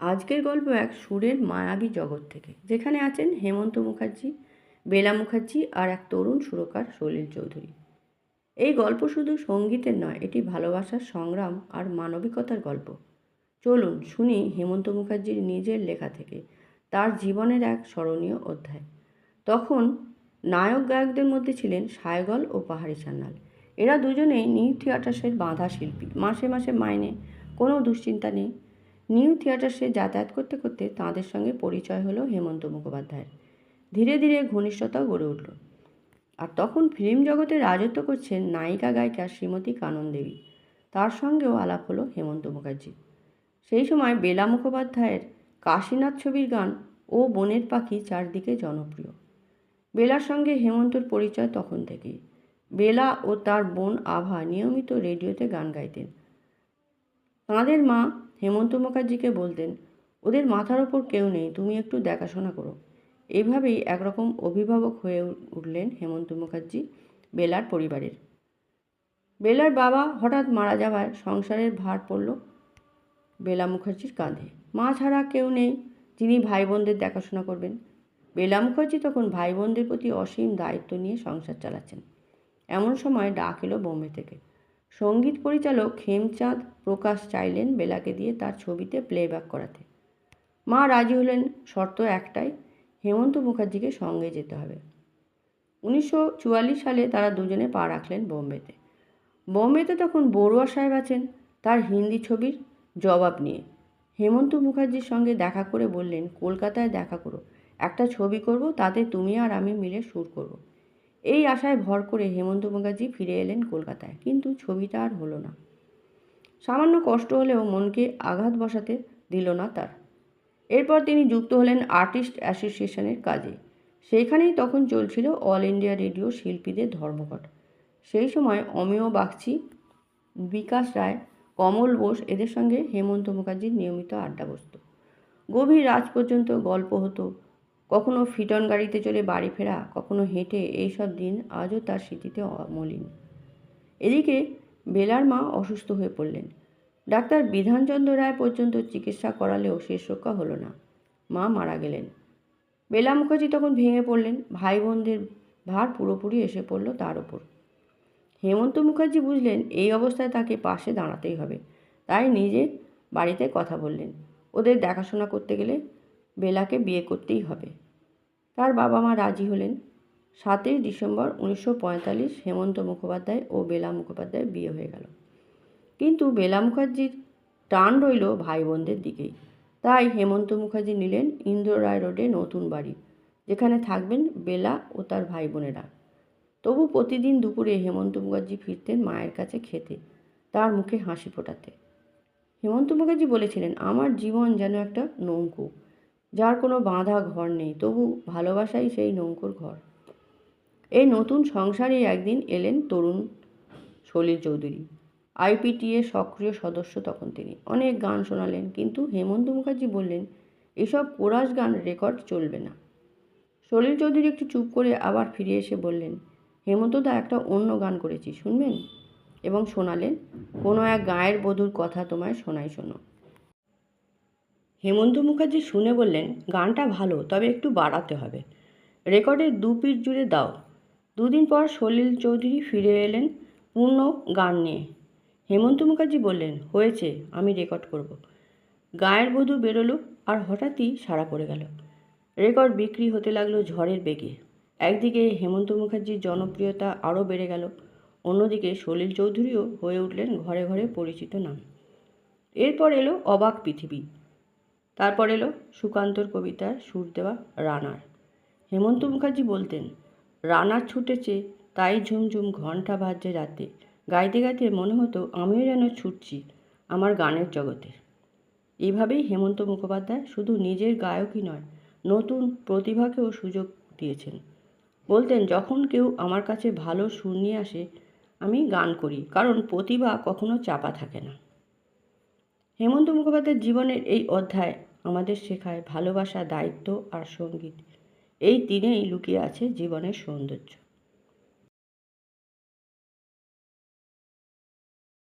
আজকের গল্প এক সুরের মায়াবী জগৎ থেকে। যেখানে আছেন হেমন্ত মুখার্জি, বেলা মুখার্জি আর এক তরুণ সুরকার সলিল চৌধুরী। এই গল্প শুধু সঙ্গীতের নয়, এটি ভালোবাসার সংগ্রাম আর মানবিকতার গল্প। চলুন শুনি হেমন্ত মুখার্জির নিজের লেখা থেকে, তার জীবনের এক স্মরণীয় অধ্যায়। তখন নায়ক গায়কদের মধ্যে ছিলেন সায়গল ও পাহাড়ি সান্যাল। এরা দুজনেই নিউ থিয়েটার্সের বাঁধা শিল্পী। মাসে মাসে মাইনে, কোনো দুশ্চিন্তা নেই। নিউ থিয়েটার্সে যাতায়াত করতে করতে তাঁদের সঙ্গে পরিচয় হলো হেমন্ত মুখোপাধ্যায়ের। ধীরে ধীরে ঘনিষ্ঠতাও গড়ে উঠল। আর তখন ফিল্ম জগতে রাজত্ব করছেন নায়িকা গায়িকা শ্রীমতী কানন দেবী। তার সঙ্গেও আলাপ হলো হেমন্ত মুখার্জি। সেই সময় বেলা মুখোপাধ্যায়ের কাশীনাথ ছবির গান ও বনের পাখি চারদিকে জনপ্রিয়। বেলার সঙ্গে হেমন্তর পরিচয় তখন থেকেই। বেলা ও তার বোন আভা নিয়মিত রেডিওতে গান গাইতেন। তাঁদের মা হেমন্ত মুখার্জিকে বলতেন, ওদের মাথার ওপর কেউ নেই, তুমি একটু দেখাশোনা করো। এইভাবেই একরকম অভিভাবক হয়ে উঠলেন হেমন্ত মুখার্জি বেলার পরিবারের। বেলার বাবা হঠাৎ মারা যাওয়ায় সংসারের ভার পড়ল বেলা মুখার্জির কাঁধে। মা ছাড়া কেউ নেই, যিনি ভাই বোনদের দেখাশোনা করবেন। বেলা মুখার্জি তখন ভাই বোনদের প্রতি অসীম দায়িত্ব নিয়ে সংসার চালাচ্ছেন। এমন সময় ডাক এলো বোম্বে থেকে। সংগীত পরিচালক হেমচাঁদ প্রকাশ চাইলেন বেলাকে দিয়ে তার ছবিতে প্লেব্যাক করাতে। মা রাজি হলেন শর্ত একটাই, হেমন্ত মুখার্জিকে সঙ্গে যেতে হবে। উনিশশো চুয়াল্লিশ সালে তারা দুজনে পা রাখলেন বোম্বেতে। বোম্বেতে তখন বড়ুয়া সাহেব আছেন, তার হিন্দি ছবির জবাব নিয়ে। হেমন্ত মুখার্জির সঙ্গে দেখা করে বললেন, কলকাতায় দেখা করো, একটা ছবি করব, তাতে তুমি আর আমি মিলে সুর করব। এই আশায় ভর করে হেমন্ত মুখার্জি ফিরে এলেন কলকাতায়। কিন্তু ছবিটা আর হলো না। সামান্য কষ্ট হলেও মনকে আঘাত বসাতে দিল না তার। এরপর তিনি যুক্ত হলেন আর্টিস্ট অ্যাসোসিয়েশনের কাজে। সেইখানেই তখন চলছিল অল ইন্ডিয়া রেডিও শিল্পীদের ধর্মঘট। সেই সময় অমেয় বাগচি, বিকাশ রায়, কমল বোস এদের সঙ্গে হেমন্ত মুখার্জির নিয়মিত আড্ডা বসত গভীর রাত পর্যন্ত গল্প হতো কখনো ফিটন গাড়িতে চড়ে বাড়ি ফেরা, কখনো হেঁটে, এইসব দিন আজও তার স্মৃতিতে অমলিন। এদিকে বেলার মা অসুস্থ হয়ে পড়লেন। ডাক্তার বিধানচন্দ্র রায় পর্যন্ত চিকিৎসা করালেও শেষ রক্ষা হলো না। মা মারা গেলেন। বেলা মুখার্জি তখন ভেঙে পড়লেন। ভাই বোনদের ভার পুরোপুরি এসে পড়ল তার ওপর। হেমন্ত মুখার্জি বুঝলেন এই অবস্থায় তাকে পাশে দাঁড়াতেই হবে। তাই নিজে বাড়িতে কথা বললেন। ওদের দেখাশোনা করতে গেলে বেলাকে বিয়ে করতেই হবে। তার বাবা মা রাজি হলেন। সাতই ডিসেম্বর উনিশশো পঁয়তাল্লিশ হেমন্ত মুখোপাধ্যায় ও বেলা মুখোপাধ্যায় বিয়ে হয়ে গেল। কিন্তু বেলা মুখার্জির টান রইল ভাই বোনদের দিকেই। তাই হেমন্ত মুখার্জি নিলেন ইন্দ্র রায় রোডে নতুন বাড়ি, যেখানে থাকবেন বেলা ও তার ভাই বোনেরা তবু প্রতিদিন দুপুরে হেমন্ত মুখার্জি ফিরতেন মায়ের কাছে খেতে, তার মুখে হাসি ফোটাতে। হেমন্ত মুখার্জি বলেছিলেন, আমার জীবন যেন একটা নৌকো যার কোনো বাঁধা ঘর নেই, তবু ভালোবাসাই সেই নৌকোর ঘর। এই নতুন সংসারে একদিন এলেন তরুণ সলিল চৌধুরী, আইপিটিএ সক্রিয় সদস্য তখন তিনি। অনেক গান শোনালেন, কিন্তু হেমন্ত মুখার্জি বললেন, এসব কোরাস গান রেকর্ড চলবে না। সলিল চৌধুরী একটু চুপ করে আবার ফিরে এসে বললেন হেমন্তদা একটা অন্য গান করেছি, শুনবেন? এবং শোনালেন, কোনো এক গায়ের বধূর কথা তোমায় শোনাই শোনো। হেমন্ত মুখার্জি শুনে বললেন, গানটা ভালো, তবে একটু বাড়াতে হবে। রেকর্ডের দু পিঠ জুড়ে দাও। দুদিন পর সলিল চৌধুরী ফিরে এলেন পূর্ণ গান নিয়ে। হেমন্ত মুখার্জি বললেন, হয়েছে, আমি রেকর্ড করব। গায়ের বধূ বেরোলো আর হঠাৎই সাড়া পড়ে গেল। রেকর্ড বিক্রি হতে লাগল ঝড়ের বেগে। একদিকে হেমন্ত মুখার্জির জনপ্রিয়তা আরও বেড়ে গেল, অন্যদিকে সলিল চৌধুরীও হয়ে উঠলেন ঘরে ঘরে পরিচিত নাম। এরপর এলো অবাক পৃথিবী। তারপর এলো সুকান্তর কবিতার সুর দেওয়া রানার। হেমন্ত মুখার্জি বলতেন, রানার ছুটেছে, তাই ঝুমঝুম ঘণ্টা বাজছে রাতে। গাইতে গাইতে মনে হতো আমিও যেন ছুটছি আমার গানের জগতে এইভাবেই হেমন্ত মুখোপাধ্যায় শুধু নিজের গায়কই নয়, নতুন প্রতিভাকেও সুযোগ দিয়েছেন। বলতেন, যখন কেউ আমার কাছে ভালো সুর নিয়ে আসে, আমি গান করি, কারণ প্রতিভা কখনো চাপা থাকে না। হেমন্ত মুখোপাধ্যায়ের জীবনের এই অধ্যায় আমাদের শেখায় ভালোবাসা দায়িত্ব আর সংগীত। এই তিনেই লুকিয়ে আছে জীবনের সৌন্দর্য।